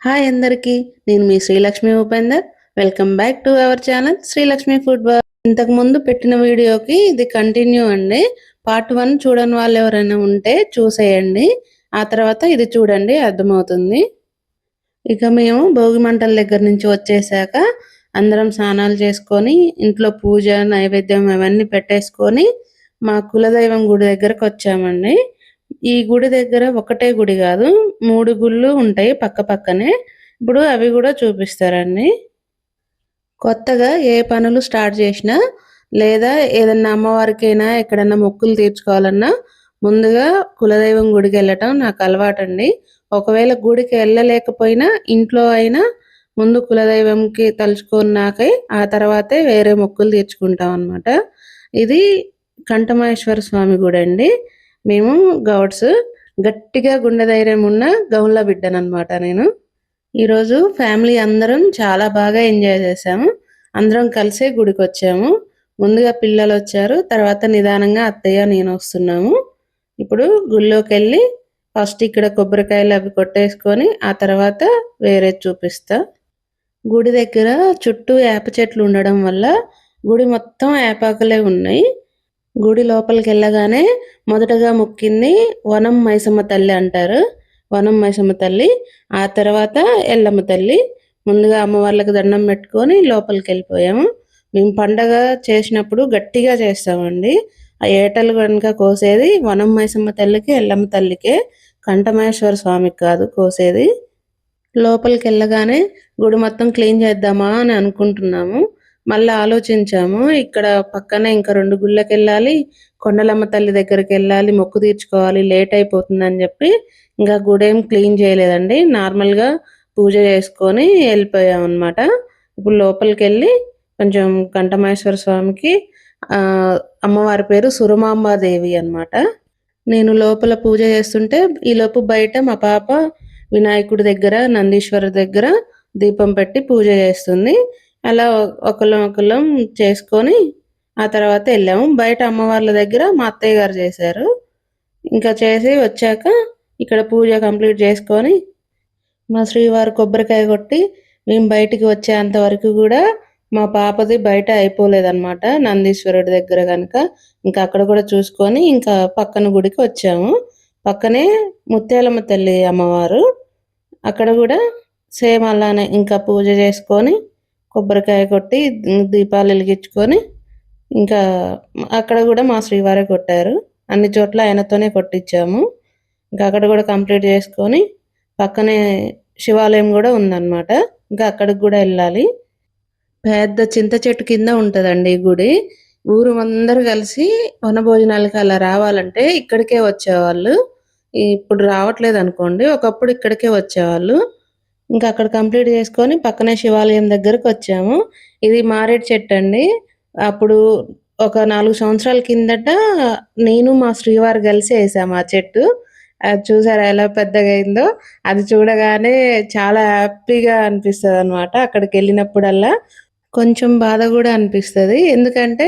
Hi అందరికీ నేను మీ Srilakshmi Upender. Welcome back to our channel Srilakshmi food bar ఇంతకు ముందు పెట్టిన వీడియోకి ఇది కంటిన్యూ అండి. పార్ట్ వన్ చూడని వాళ్ళు ఎవరైనా ఉంటే చూసేయండి. ఆ తర్వాత ఇది చూడండి అర్థమవుతుంది. ఇక మేము భోగి మంటల దగ్గర నుంచి వచ్చేసాక అందరం స్నానాలు చేసుకొని ఇంట్లో పూజ నైవేద్యం అవన్నీ పెట్టేసుకొని మా కులదైవం గుడి దగ్గరకు వచ్చామండి. ఈ గుడి దగ్గర ఒకటే గుడి కాదు మూడు గుళ్ళు ఉంటాయి పక్క పక్కనే. ఇప్పుడు అవి కూడా చూపిస్తారండి. కొత్తగా ఏ పనులు స్టార్ట్ చేసినా లేదా ఏదన్నా అమ్మవారికైనా ఎక్కడన్నా మొక్కులు తీర్చుకోవాలన్నా ముందుగా కులదైవం గుడికి వెళ్ళటం నాకు అలవాటండి. ఒకవేళ గుడికి వెళ్ళలేకపోయినా ఇంట్లో అయినా ముందు కులదైవంకి తలుచుకున్నాకై ఆ తర్వాతే వేరే మొక్కులు తీర్చుకుంటాం అనమాట ఇది కంఠమహేశ్వర స్వామి గుడి అండి మేము గౌడ్స్ గట్టిగా గుండె ధైర్యం ఉన్న గౌన్ల బిడ్డనమాట నేను. ఈరోజు ఫ్యామిలీ అందరం చాలా బాగా ఎంజాయ్ చేసాము అందరం కలిసే గుడికి వచ్చాము ముందుగా పిల్లలు వచ్చారు తర్వాత నిదానంగా అత్తయ్య నేను వస్తున్నాము. ఇప్పుడు గుళ్ళోకి వెళ్ళి ఫస్ట్ ఇక్కడ కొబ్బరికాయలు అవి కొట్టేసుకొని ఆ తర్వాత వేరే చూపిస్తా. గుడి దగ్గర చుట్టూ వేప చెట్లు ఉండడం వల్ల గుడి మొత్తం వేపాకులే ఉన్నాయి. గుడి లోపలికి వెళ్ళగానే మొదటగా మొక్కింది వనం మైసమ్మ తల్లి అంటారు. వనం మైసమ్మ తల్లి ఆ తర్వాత ఎల్లమ్మ తల్లి. ముందుగా అమ్మవార్లకు దండం పెట్టుకొని లోపలికి వెళ్ళిపోయాము మేము పండగ చేసినప్పుడు గట్టిగా చేస్తామండి. ఆ ఏటలు కనుక కోసేది వనం మైసమ్మ తల్లికి ఎల్లమ్మ తల్లికే కంఠమహేశ్వర స్వామికి కాదు కోసేది. లోపలికి వెళ్ళగానే గుడి మొత్తం క్లీన్ చేద్దామా అని అనుకుంటున్నాము. మళ్ళీ ఆలోచించాము. ఇక్కడ పక్కనే ఇంకా రెండు గుళ్ళకి వెళ్ళాలి కొండలమ్మ తల్లి దగ్గరికి వెళ్ళాలి మొక్కు తీర్చుకోవాలి లేట్ అయిపోతుందని చెప్పి ఇంకా గుడేం క్లీన్ చేయలేదండి. నార్మల్గా పూజ చేసుకొని వెళ్ళిపోయాం అనమాట ఇప్పుడు లోపలికి వెళ్ళి కొంచెం కంఠమహేశ్వర స్వామికి అమ్మవారి పేరు సురమాంబాదేవి అనమాట నేను లోపల పూజ చేస్తుంటే ఈలోపు బయట మా పాప వినాయకుడి దగ్గర నందీశ్వరు దగ్గర దీపం పెట్టి పూజ చేస్తుంది. అలా ఒకళ్ళం ఒకళ్ళం చేసుకొని ఆ తర్వాత వెళ్ళాము. బయట అమ్మవార్ల దగ్గర మా అత్తయ్య గారు చేశారు. ఇంకా చేసి వచ్చాక ఇక్కడ పూజ కంప్లీట్ చేసుకొని మా శ్రీవారు కొబ్బరికాయ కొట్టి మేము బయటికి వచ్చేంత వరకు కూడా మా పాపది బయట అయిపోలేదన్నమాట. నందీశ్వరుడి దగ్గర కనుక ఇంకా అక్కడ కూడా చూసుకొని ఇంకా పక్కన గుడికి వచ్చాము. పక్కనే ముత్యాలమ్మ తల్లి అమ్మవారు. అక్కడ కూడా సేమ్ అలానే ఇంకా పూజ చేసుకొని కొబ్బరికాయ కొట్టి దీపాలు వెలిగించుకొని ఇంకా అక్కడ కూడా మా శ్రీవారే కొట్టారు. అన్ని చోట్ల ఆయనతోనే కొట్టించాము. ఇంకా అక్కడ కూడా కంప్లీట్ చేసుకొని పక్కనే శివాలయం కూడా ఉందన్నమాట. ఇంకా అక్కడికి కూడా వెళ్ళాలి. పెద్ద చింత చెట్టు కింద ఉంటుందండి ఈ గుడి. ఊరు అందరు కలిసి వనభోజనాలకి అలా రావాలంటే ఇక్కడికే వచ్చేవాళ్ళు. ఇప్పుడు రావట్లేదు అనుకోండి ఒకప్పుడు ఇక్కడికే వచ్చేవాళ్ళు. ఇంకా అక్కడ కంప్లీట్ చేసుకొని పక్కనే శివాలయం దగ్గరకు వచ్చాము. ఇది మారేడు చెట్టు అండి. అప్పుడు ఒక నాలుగు సంవత్సరాల కిందట నేను మా శ్రీవారు కలిసి వేసాము ఆ చెట్టు. అది చూసారా ఎలా పెద్దగా అయిందో? అది చూడగానే చాలా హ్యాపీగా అనిపిస్తుంది అనమాట అక్కడికి వెళ్ళినప్పుడల్లా కొంచెం బాధ కూడా అనిపిస్తుంది. ఎందుకంటే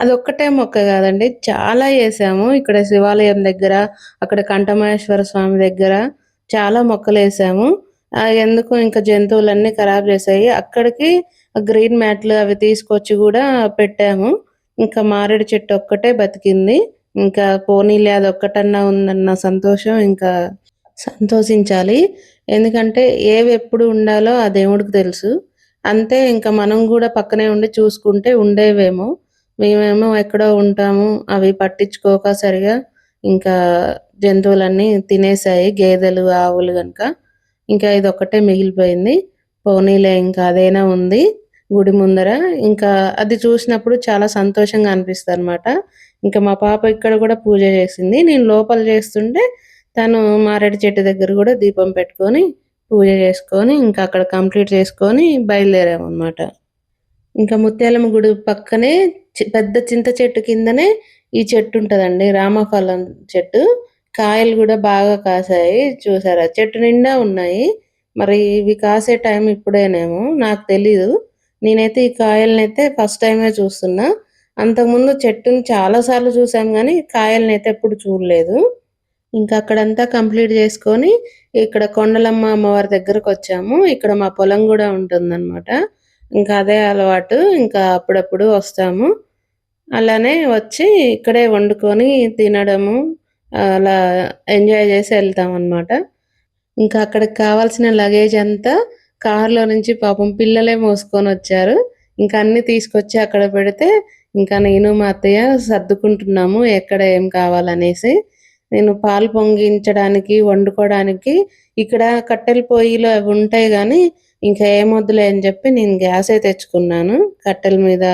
అది ఒక్కటే మొక్క కాదండి. చాలా వేసాము. ఇక్కడ శివాలయం దగ్గర అక్కడ కంఠమహేశ్వర స్వామి దగ్గర చాలా మొక్కలు వేసాము. ఎందుకు ఇంకా జంతువులన్నీ ఖరాబ్ చేసాయి అక్కడికి గ్రీన్ మ్యాట్లు అవి తీసుకొచ్చి కూడా పెట్టాము. ఇంకా మారేడు చెట్టు ఒక్కటే బతికింది. ఇంకా పోనీలే అది ఒక్కటన్నా ఉందన్న సంతోషం ఇంకా సంతోషించాలి. ఎందుకంటే ఏవి ఎప్పుడు ఉండాలో ఆ దేవుడికి తెలుసు. అంతే ఇంకా మనం కూడా పక్కనే ఉండి చూసుకుంటే ఉండేవేమో. మేమేమో ఎక్కడో ఉంటాము అవి పట్టించుకోక సరిగా ఇంకా జంతువులన్నీ తినేసాయి గేదెలు ఆవులు కనుక ఇంకా ఇది ఒక్కటే మిగిలిపోయింది. పోనీలే ఇంకా అదైనా ఉంది గుడి ముందర. ఇంకా అది చూసినప్పుడు చాలా సంతోషంగా అనిపిస్తుంది అనమాట ఇంకా మా పాప ఇక్కడ కూడా పూజ చేసింది. నేను లోపల చేస్తుంటే తను మారేడు చెట్టు దగ్గర కూడా దీపం పెట్టుకొని పూజ చేసుకొని ఇంకా అక్కడ కంప్లీట్ చేసుకొని బయలుదేరామన్నమాట. ఇంకా ముత్యాలమ్మ గుడి పక్కనే పెద్ద చింత చెట్టు కిందనే ఈ చెట్టు ఉంటుందండి. రామఫలం చెట్టు. కాయలు కూడా బాగా కాసాయి. చూసారా? చెట్టు నిండా ఉన్నాయి. మరి ఇవి కాసే టైం ఇప్పుడేనేమో. నాకు తెలీదు. నేనైతే ఈ కాయలనైతే ఫస్ట్ టైమే చూస్తున్నా. అంతకుముందు చెట్టుని చాలాసార్లు చూసాం కానీ కాయలనైతే ఎప్పుడు చూడలేదు. ఇంకా అక్కడంతా కంప్లీట్ చేసుకొని ఇక్కడ కొండలమ్మ అమ్మవారి దగ్గరకు వచ్చాము ఇక్కడ మా పొలం కూడా ఉంటుందన్నమాట. ఇంకా అదే అలవాటు. ఇంకా అప్పుడప్పుడు వస్తాము. అలానే వచ్చి ఇక్కడే వండుకొని తినడము. అలా ఎంజాయ్ చేసి వెళ్తాం అనమాట ఇంకా అక్కడికి కావాల్సిన లగేజ్ అంతా కార్లో నుంచి పాపం పిల్లలే మోసుకొని వచ్చారు. ఇంకా అన్ని తీసుకొచ్చి అక్కడ పెడితే ఇంకా నేను మా అత్తయ్య సర్దుకుంటున్నాము ఎక్కడ ఏం కావాలనేసి. నేను పాలు పొంగించడానికి వండుకోవడానికి ఇక్కడ కట్టెల పొయ్యిలో అవి ఉంటాయి కానీ ఇంకా ఏమొద్దులే అని చెప్పి నేను గ్యాసే తెచ్చుకున్నాను. కట్టెల మీద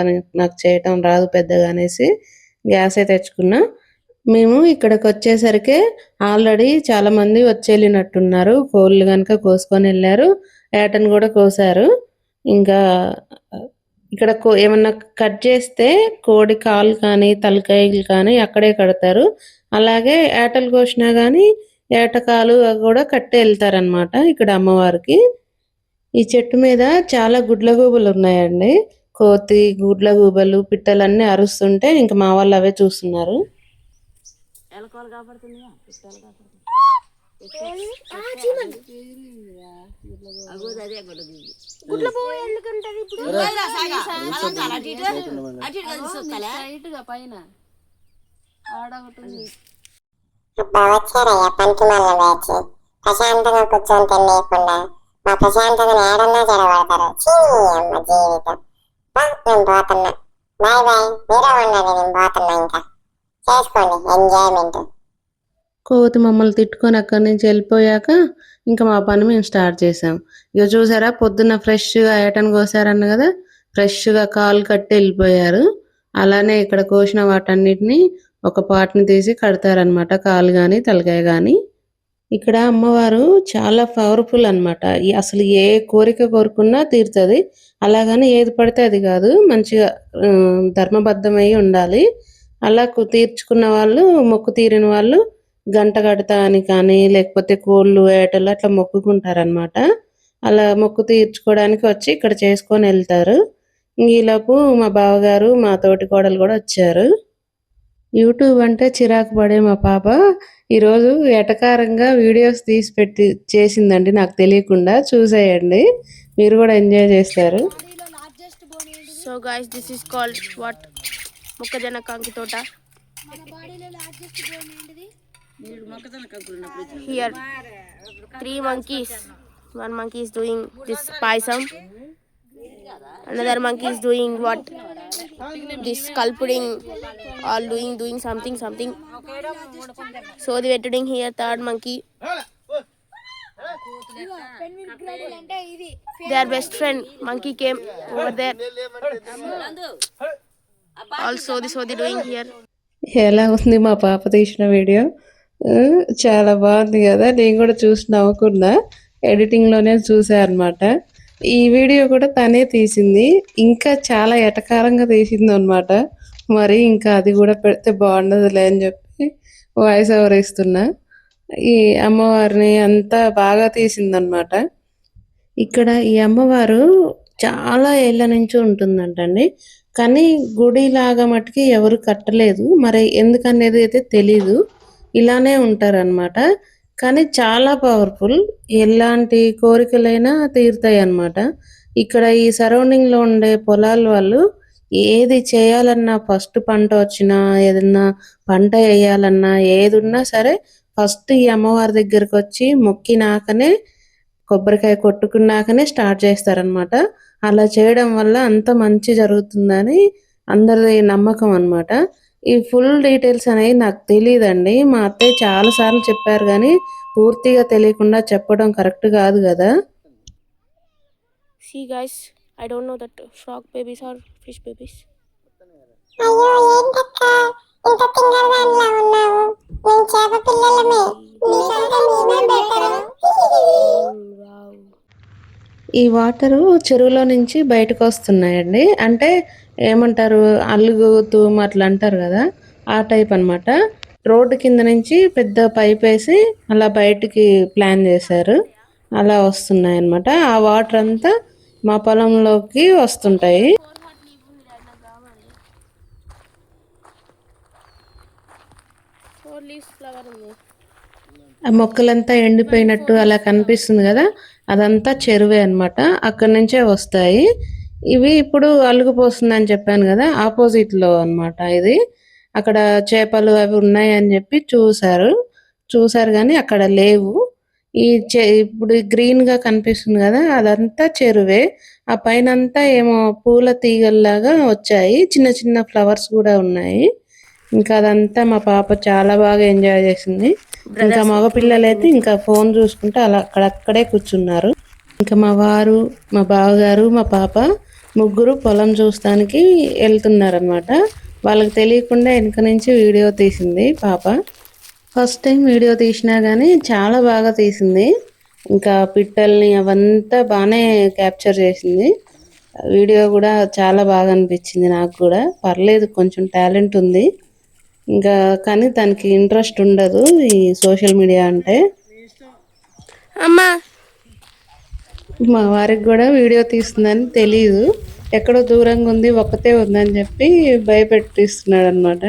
నాకు చేయటం రాదు పెద్దగా అనేసి గ్యాసే తెచ్చుకున్నా. మేము ఇక్కడికి వచ్చేసరికి ఆల్రెడీ చాలా మంది వచ్చేళ్ళినట్టున్నారు. కోళ్ళు కనుక కోసుకొని వెళ్ళారు ఏటను కూడా కోసారు. ఇంకా ఇక్కడ కో ఏమన్నా కట్ చేస్తే కోడి కాలు కానీ తలకాయలు కానీ అక్కడే కడతారు. అలాగే ఏటలు కోసినా కానీ ఏటకాలు కూడా కట్టి వెళ్తారనమాట ఇక్కడ అమ్మవారికి. ఈ చెట్టు మీద చాలా గుడ్ల గూబలు ఉన్నాయండి కోతి గుడ్ల గూబలు పిట్టలన్నీ అరుస్తుంటే ఇంకా మా వాళ్ళు అవే చూస్తున్నారు. ఎలకోలు కాపాడుతుంది పైన. అబ్బా వచ్చారయ్యా పంటి బ్యాచ్ ప్రశాంతంగా కూర్చొని తినేయకుండా మా ప్రశాంతతను ఏడన్నా చెడగొడతారు చీ అమ్మ జీవితం. బా, నేను పోతున్నా. బాయ్ బాయ్ మీరే ఉండండి నేను పోతున్నా ఇంకా. చేసుకోండి ఎంజాయ్మెంట్ కోతి మమ్మల్ని తిట్టుకొని అక్కడి నుంచి వెళ్ళిపోయాక ఇంకా మా పని మేము స్టార్ట్ చేసాం. ఇక చూసారా పొద్దున్న ఫ్రెష్గా ఏటన్ కోసారన్న కదా ఫ్రెష్గా కాలు కట్టి వెళ్ళిపోయారు. అలానే ఇక్కడ కోసిన వాటన్నిటిని ఒక పాటని తీసి కడతారనమాట కాలు కానీ తలకాయ కానీ ఇక్కడ అమ్మవారు చాలా పవర్ఫుల్ అనమాట అసలు ఏ కోరిక కోరుకున్నా తీరుతుంది. అలాగని ఏది పడితే అది కాదు మంచిగా ధర్మబద్ధమై ఉండాలి. అలా కు- తీర్చుకున్న వాళ్ళు మొక్కు తీరిన వాళ్ళు గంట కడతా అని కానీ లేకపోతే కోళ్ళు వేటలు అట్లా మొక్కుకుంటారనమాట అలా మొక్కు తీర్చుకోవడానికి వచ్చి ఇక్కడ చేసుకొని వెళ్తారు. ఈలోపు మా బావగారు మా తోటి కోడలు కూడా వచ్చారు. యూట్యూబ్ అంటే చిరాకు పడే మా పాప ఈరోజు ఎటకారంగా వీడియోస్ తీసి పెట్టి చేసిందండి నాకు తెలియకుండా. చూసేయండి. మీరు కూడా ఎంజాయ్ చేస్తారు. So guys this is called what మొక్కజొన్న కాంకి తోట here three monkeys one monkey is doing this paisam another monkey is doing what this sculpting all doing doing something something so they were doing here third monkey పెన్విన్ గ్రేడల్ అంటే ఇది their best friend monkey came ఎలా ఉంది మా పాప తీసిన video? చాలా బాగుంది కదా. నేను కూడా చూసి నవ్వుకున్నా. ఎడిటింగ్లోనే చూసా అనమాట ఈ వీడియో కూడా తనే తీసింది. ఇంకా చాలా ఎటకారంగా తీసింది అనమాట మరి ఇంకా అది కూడా పెడితే బాగుండదులే అని చెప్పి వాయిస్ ఓవర్ ఇస్తున్నా. ఈ అమ్మవారిని అంతా బాగా తీసిందనమాట ఇక్కడ ఈ అమ్మవారు చాలా ఏళ్ళ నుంచి ఉంటుందంటండి. కానీ గుడి లాగా మటుకి ఎవరు కట్టలేదు. మరి ఎందుకనేది అయితే తెలీదు. ఇలానే ఉంటారన్నమాట. కానీ చాలా పవర్ఫుల్ ఎలాంటి కోరికలైనా తీరుతాయి అన్నమాట ఇక్కడ ఈ సరౌండింగ్లో ఉండే పొలాల వాళ్ళు ఏది చేయాలన్నా ఫస్ట్ పంట వచ్చినా ఏదన్నా పంట వేయాలన్నా ఏది ఉన్నా సరే ఫస్ట్ ఈ అమ్మవారి దగ్గరికి వచ్చి మొక్కినాకనే కొబ్బరికాయ కొట్టుకున్నాకనే స్టార్ట్ చేస్తారనమాట అలా చేయడం వల్ల అంత మంచి జరుగుతుందని అందరి నమ్మకం అన్నమాట. ఈ ఫుల్ డీటెయిల్స్ అనేవి నాకు తెలియదండి మా అత్తయ్య చాలా సార్లు చెప్పారు కానీ పూర్తిగా తెలియకుండా చెప్పడం కరెక్ట్ కాదు కదా. See guys i don't know that frog babies or fish babies. అయ్యో ఏంటక్క ఇంత ఉన్నావు. మేము చేప పిల్లలమే. నీకంటే మేమే బెటరు ఈ వాటరు చెరువులో నుంచి బయటకు వస్తున్నాయండి. అంటే ఏమంటారు? అల్లుగు తూము అట్లా అంటారు కదా? ఆ టైప్ అన్నమాట. రోడ్డు కింద నుంచి పెద్ద పైప్ వేసి అలా బయటికి ప్లాన్ చేశారు. అలా వస్తున్నాయి అన్నమాట ఆ వాటర్ అంతా మా పొలంలోకి వస్తుంటాయి. ఫ్లవర్ ఉంది. ఆ మొక్కలంతా ఎండిపోయినట్టు అలా కనిపిస్తుంది కదా అదంతా చెరువే అన్నమాట. అక్కడి నుంచే వస్తాయి. ఇవి ఇప్పుడు అలుగుపోస్తుంది అని చెప్పాను కదా ఆపోజిట్లో అన్నమాట ఇది. అక్కడ చేపలు అవి ఉన్నాయి అని చెప్పి చూశారు. చూసారు కానీ అక్కడ లేవు. ఈ చె ఇప్పుడు గ్రీన్గా కనిపిస్తుంది కదా అదంతా చెరువే. ఆ పైన అంతా ఏమో పూల తీగల్లాగా వచ్చాయి. చిన్న చిన్న ఫ్లవర్స్ కూడా ఉన్నాయి. ఇంకా అదంతా మా పాప చాలా బాగా ఎంజాయ్ చేసింది. ఇంకా మగ పిల్లలైతే ఇంకా ఫోన్ చూసుకుంటే అలా అక్కడక్కడే కూర్చున్నారు. ఇంకా మా వారు మా బావగారు మా పాప ముగ్గురు పొలం చూస్తానికి వెళ్తున్నారనమాట వాళ్ళకి తెలియకుండా వెనక నుంచి వీడియో తీసింది పాప. ఫస్ట్ టైం వీడియో తీసినా కానీ చాలా బాగా తీసింది. ఇంకా పిట్టల్ని అవంతా బాగానే క్యాప్చర్ చేసింది. వీడియో కూడా చాలా బాగా అనిపించింది నాకు కూడా. పర్లేదు కొంచెం టాలెంట్ ఉంది. ఇంకా కానీ దానికి ఇంట్రెస్ట్ ఉండదు ఈ సోషల్ మీడియా అంటే. అమ్మా. మా వారికి కూడా వీడియో తీస్తుందని తెలియదు ఎక్కడో దూరంగా ఉంది ఒక్కతే ఉందని చెప్పి భయపెట్టిస్తున్నాడు అనమాట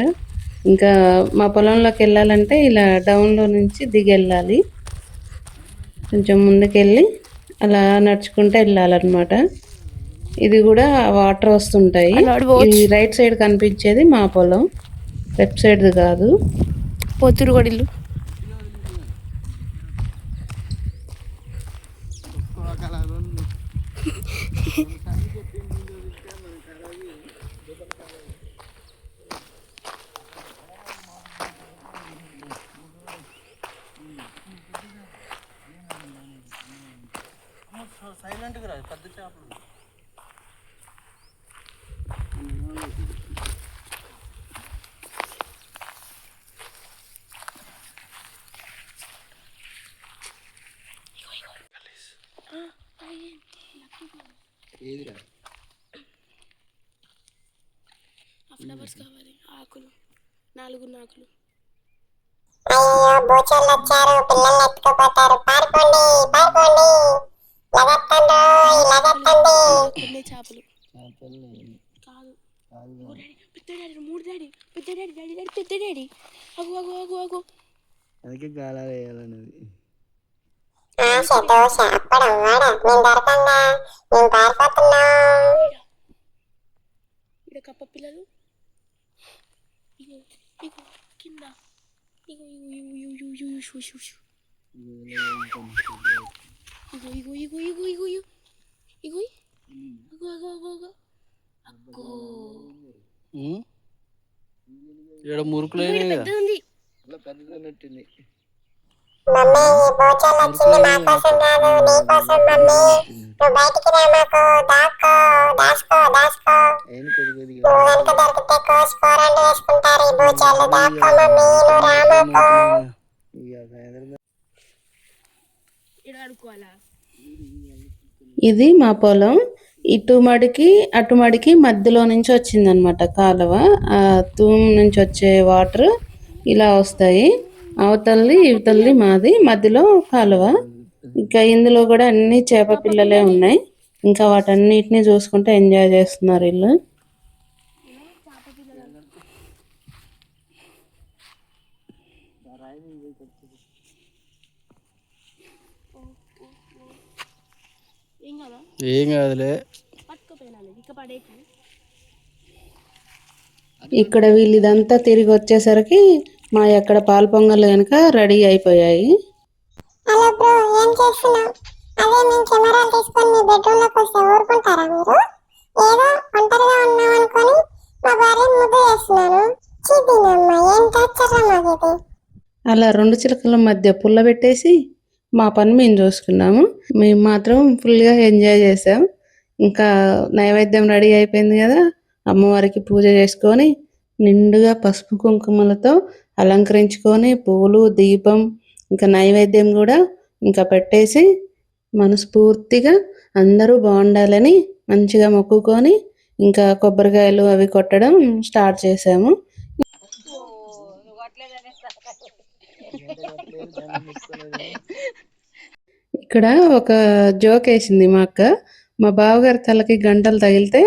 ఇంకా మా పొలంలోకి వెళ్ళాలంటే ఇలా డౌన్లో నుంచి దిగి వెళ్ళాలి. కొంచెం ముందుకెళ్ళి అలా నడుచుకుంటూ వెళ్ళాలన్నమాట. ఇది కూడా వాటర్ వస్తుంటాయి. ఈ రైట్ సైడ్ కనిపించేది మా పొలం. లెఫ్ట్ సైడ్ది కాదు. పొత్తురు ఫ్లవర్స్ కావాలి. ఆకులు. నాలుగు నాకులు అయ్యో బూచోళ్ళు వచ్చారు పిల్లల్ని ఎత్తుకుపోతారు. పారిపోండి పారిపోండి. లగెత్తండి లగెత్తండి. కొన్ని చేపలు. కాదు. పెద్ద డాడీ మూడు డాడీ పెద్ద డాడీ డాడీ డాడీ పెద్ద డాడీ. అగు అగు అగు అగు. అందుకే గాలాలు వేయాలన్నది. ఆశ దోశ అప్పడం వడ మేము దొరకంగా మేము పారిపోతున్నాం ఇక్కడ కప్ప పిల్లలు ఇగో ఇగో కింద ఇగో ఇగో ఇగో ఇగో ఇగో ఇగో షూ షూ షూ ఇగో ఇగో ఇగో ఇగో ఇగో ఇగో ఇగో ఇగో అగో అగో అగో అగ్గో ఇక్కడ మురుకులైనాయి కదా పెద్ద ఉంది అలా పెద్దదన్నట్టుంది మమ్మీ ఈ బూచోళ్ళు వచ్చింది మా కోసం కాదు నీ కోసం మమ్మీ. నువ్వు బయటికి రా మాకు దాక్కో దాసుకో దాసుకో ఏం కొద్ది కొద్దిగా నువ్వు వెనక దొరికితే కోసి కూరండి వేసుకుంటారు దాక్కో ఇది మా పొలం. ఇటు మడికి అటు మడికి మధ్యలో నుంచి వచ్చిందనమాట కాలువ. ఆ తూము నుంచి వచ్చే వాటర్ ఇలా వస్తాయి. అవతల్లి ఇవతల్లి మాది. మధ్యలో కాలువ. ఇంకా ఇందులో కూడా అన్ని చేప పిల్లలే ఉన్నాయి. ఇంకా వాటన్నిటిని చూసుకుంటే ఎంజాయ్ చేస్తున్నారు వీళ్ళు ఏం కదా ఏం కాదులే ఇక్కడ వీళ్ళు ఇదంతా తిరిగి వచ్చేసరికి మా ఎక్కడ పాల పొంగల్ కనుక రెడీ అయిపోయాయి. హలో బ్రో ఏం చేస్తున్నావు? అదే మేము కెమెరాలు తీసుకొని మీ బెడ్రూమ్లోకి వస్తే ఊరుకుంటారా మీరు? ఏదో ఒంటరిగా ఉన్నాం అనుకొని మా భార్య ముద్దు చేస్తున్నాను. చీదీనమ్మా ఏం టార్చర్ మాది ఇది? అలా రెండు చిలకల మధ్య పుల్ల పెట్టేసి మా పని మేము చూసుకున్నాము. మేము మాత్రం ఫుల్గా ఎంజాయ్ చేసాం ఇంకా నైవేద్యం రెడీ అయిపోయింది కదా అమ్మవారికి పూజ చేసుకొని నిండుగా పసుపు కుంకుమలతో అలంకరించుకొని పూలు దీపం ఇంకా నైవేద్యం కూడా ఇంకా పెట్టేసి మనస్ఫూర్తిగా అందరూ బాగుండాలని మంచిగా మొక్కుకొని ఇంకా కొబ్బరికాయలు అవి కొట్టడం స్టార్ట్ చేసాము ఇక్కడ ఒక జోక్ వేసింది మా అక్క. మా బావగారి తలకి గంటలు తగిలితే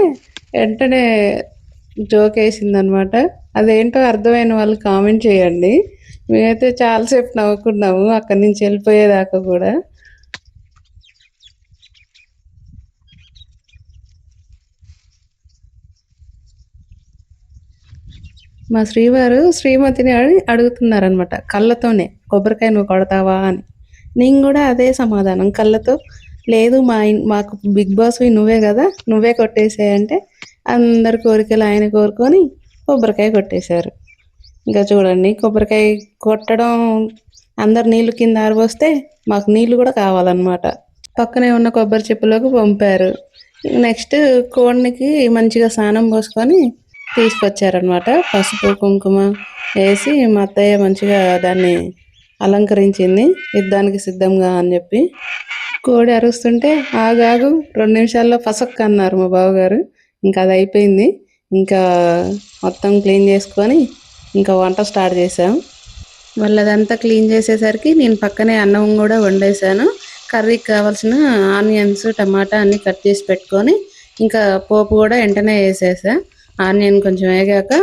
వెంటనే జోక్ వేసింది అనమాట అదేంటో అర్థమైన వాళ్ళు కామెంట్ చేయండి. మేమైతే చాలాసేపు నవ్వుకున్నాము అక్కడి నుంచి వెళ్ళిపోయేదాకా కూడా. మా శ్రీవారు శ్రీమతిని అడి అడుగుతున్నారనమాట కళ్ళతోనే కొబ్బరికాయ నువ్వు కొడతావా? అని. నేను కూడా అదే సమాధానం. కళ్ళతో లేదు మా మాకు బిగ్ బాస్ నువ్వే కదా నువ్వే కొట్టేసాయంటే అందరి కోరికలు ఆయన కోరుకొని కొబ్బరికాయ కొట్టేశారు. ఇంకా చూడండి కొబ్బరికాయ కొట్టడం అందరు నీళ్ళు కింద ఆరిపోస్తే మాకు నీళ్ళు కూడా కావాలన్నమాట. పక్కనే ఉన్న కొబ్బరి చెప్పులోకి పంపారు. నెక్స్ట్ కోడికి మంచిగా స్నానం పోసుకొని తీసుకొచ్చారనమాట పసుపు కుంకుమ వేసి మా అత్తయ్య మంచిగా దాన్ని అలంకరించింది. యుద్ధానికి సిద్ధంగా అని చెప్పి. కోడి అరుస్తుంటే ఆగాగు రెండు నిమిషాల్లో పసక్ అన్నారు మా బావగారు. ఇంకా అది అయిపోయింది. ఇంకా మొత్తం క్లీన్ చేసుకొని ఇంకా వంట స్టార్ట్ చేసాం వాళ్ళదంతా క్లీన్ చేసేసరికి నేను పక్కనే అన్నం కూడా వండేసాను కర్రీకి కావాల్సిన ఆనియన్స్ టమాటా అన్నీ కట్ చేసి పెట్టుకొని ఇంకా పోపు కూడా వెంటనే వేసేసా. ఆనియన్ కొంచెం వేగాక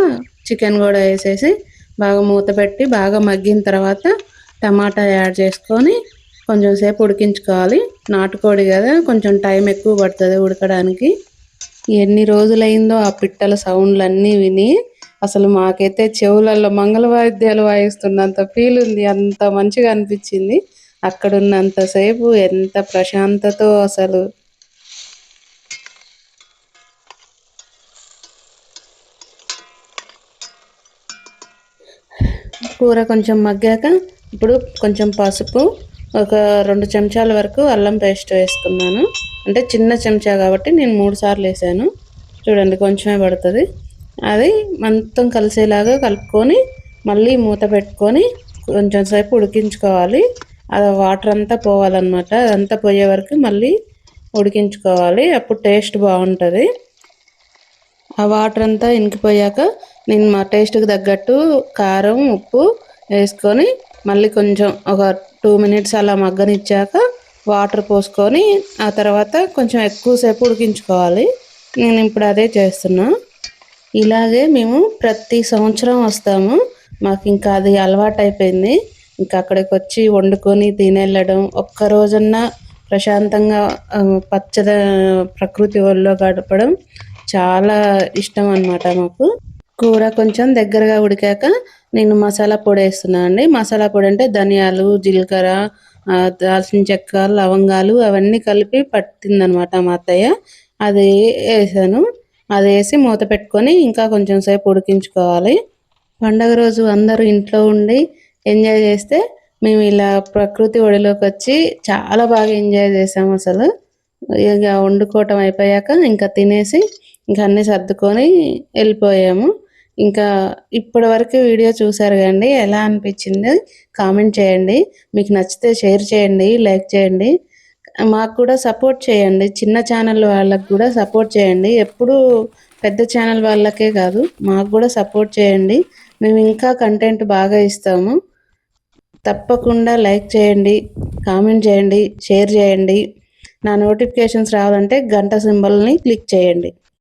చికెన్ కూడా వేసేసి బాగా మూత పెట్టి బాగా మగ్గిన తర్వాత టమాటా యాడ్ చేసుకొని కొంచెం సేపు ఉడికించుకోవాలి. నాటుకోడి కదా కొంచెం టైం ఎక్కువ పడుతుంది ఉడకడానికి. ఎన్ని రోజులైందో ఆ పిట్టల సౌండ్లు అన్నీ విని అసలు మాకైతే చెవులలో మంగళ వాయిద్యాలు వాయిస్తున్నంత ఫీల్ ఉంది అంత మంచిగా అనిపించింది. అక్కడున్నంతసేపు ఎంత ప్రశాంతతో అసలు కూర కొంచెం మగ్గాక ఇప్పుడు కొంచెం పసుపు ఒక రెండు చెంచాల వరకు అల్లం పేస్ట్ వేసుకున్నాను. అంటే చిన్న చెంచా కాబట్టి నేను మూడు సార్లు వేసాను. చూడండి కొంచెమే పడుతుంది. అది మొత్తం కలిసేలాగా కలుపుకొని మళ్ళీ మూత పెట్టుకొని కొంచెం సేపు ఉడికించుకోవాలి. అది వాటర్ అంతా పోవాలన్నమాట. అదంతా పోయే వరకు మళ్ళీ ఉడికించుకోవాలి. అప్పుడు టేస్ట్ బాగుంటుంది. ఆ వాటర్ అంతా ఇంకిపోయాక నేను మా టేస్ట్కి తగ్గట్టు కారం ఉప్పు వేసుకొని మళ్ళీ కొంచెం ఒక టూ మినిట్స్ అలా మగ్గనిచ్చాక వాటర్ పోసుకొని ఆ తర్వాత కొంచెం ఎక్కువసేపు ఉడికించుకోవాలి. నేను ఇప్పుడు అదే చేస్తున్నా. ఇలాగే మేము ప్రతి సంవత్సరం వస్తాము. మాకు ఇంకా అది అలవాటు అయిపోయింది. ఇంకా అక్కడికి వచ్చి వండుకొని తినెళ్ళడం ఒక్క రోజన్నా ప్రశాంతంగా పచ్చద ప్రకృతి వల్ల గడపడం చాలా ఇష్టం అన్నమాట మాకు. కూర కొంచెం దగ్గరగా ఉడికాక నేను మసాలా పొడి వేస్తున్నాను అండి. మసాలా పొడి అంటే ధనియాలు జీలకర్ర దాల్చిన చెక్క లవంగాలు అవన్నీ కలిపి పట్టిందనమాట మా అత్తయ్య. అది వేసాను. అది వేసి మూత పెట్టుకొని ఇంకా కొంచెం సేపు ఉడికించుకోవాలి. పండగ రోజు అందరూ ఇంట్లో ఉండి ఎంజాయ్ చేస్తే మేము ఇలా ప్రకృతి ఒడిలోకి వచ్చి చాలా బాగా ఎంజాయ్ చేసాము అసలు. ఇక వండుకోవటం అయిపోయాక ఇంకా తినేసి ఇంకా అన్ని సర్దుకొని వెళ్ళిపోయాము. ఇంకా ఇప్పటి వరకు వీడియో చూసారు కండి ఎలా అనిపించింది కామెంట్ చేయండి. మీకు నచ్చితే షేర్ చేయండి లైక్ చేయండి. మాకు కూడా సపోర్ట్ చేయండి చిన్న ఛానల్ వాళ్ళకి కూడా సపోర్ట్ చేయండి. ఎప్పుడు పెద్ద ఛానల్ వాళ్ళకే కాదు మాకు కూడా సపోర్ట్ చేయండి. మేము ఇంకా కంటెంట్ బాగా ఇస్తాము. తప్పకుండా లైక్ చేయండి కామెంట్ చేయండి షేర్ చేయండి. నా నోటిఫికేషన్స్ రావాలంటే గంట సింబల్ని క్లిక్ చేయండి.